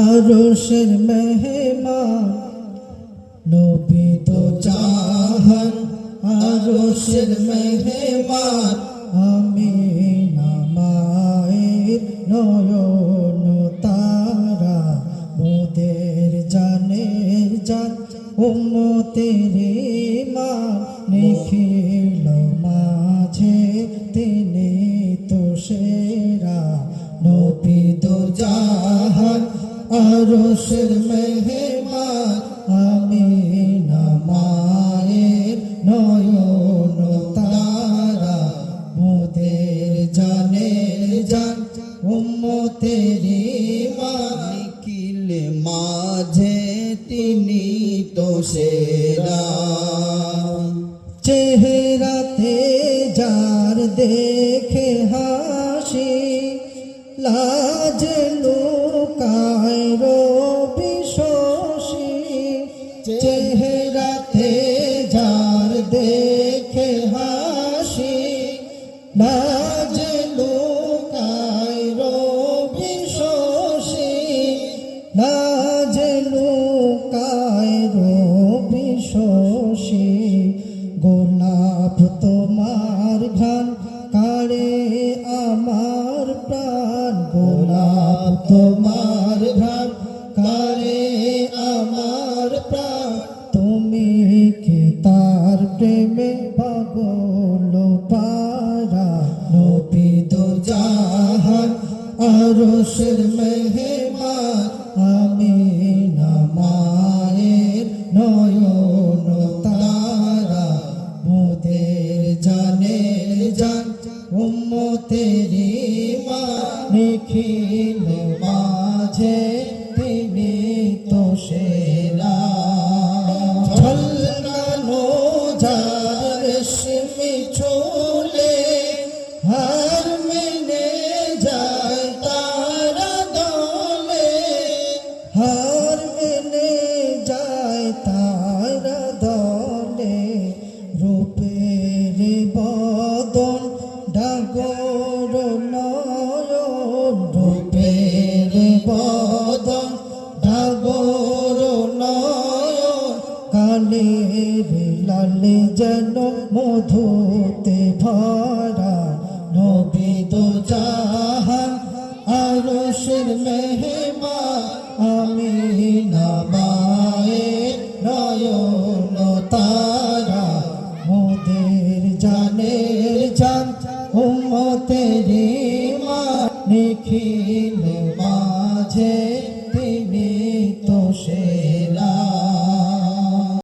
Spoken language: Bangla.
আরশের মেহমান নবী তো জাহান আরশের মেহমান আমি নামায়ের নয়ন তারা, মোদের জানের জান উম্মতের মান নিখিল জাহান, আরশের মেহমান, আমি নামায়ের নয়ন তারা মোদের জানের জান, উম্মতের নিখিল মাঝে তিনি তো সেরা। চেহারাতে যার দেখে হাসি লাজ লুকায় রবি শশী চেহারাতে যার দেখে হাসি লাজ লুকায় রবি শশী লাজ প্রেমে পাগল পারা নবী দো জাহান, আরশের মেহমান আমি নামায়ের নয়ন তারা। মোদের জানের জান, উম্মতের মা নিখিল মাঝে। চুলে, হার মেনে যায় তারা দলে। হার মেনে যায় তারা দলে, রূপের বদন ডাগর নয়ন, রূপের বদন মিলালে যেন মধুতে ভরা নবী দু চাহান আর সুর মেহমা আমি নামায়ে নয়ন তারা মোদের জানের জান উম্মতের মা নিখিল মাঝে তিনি তো সে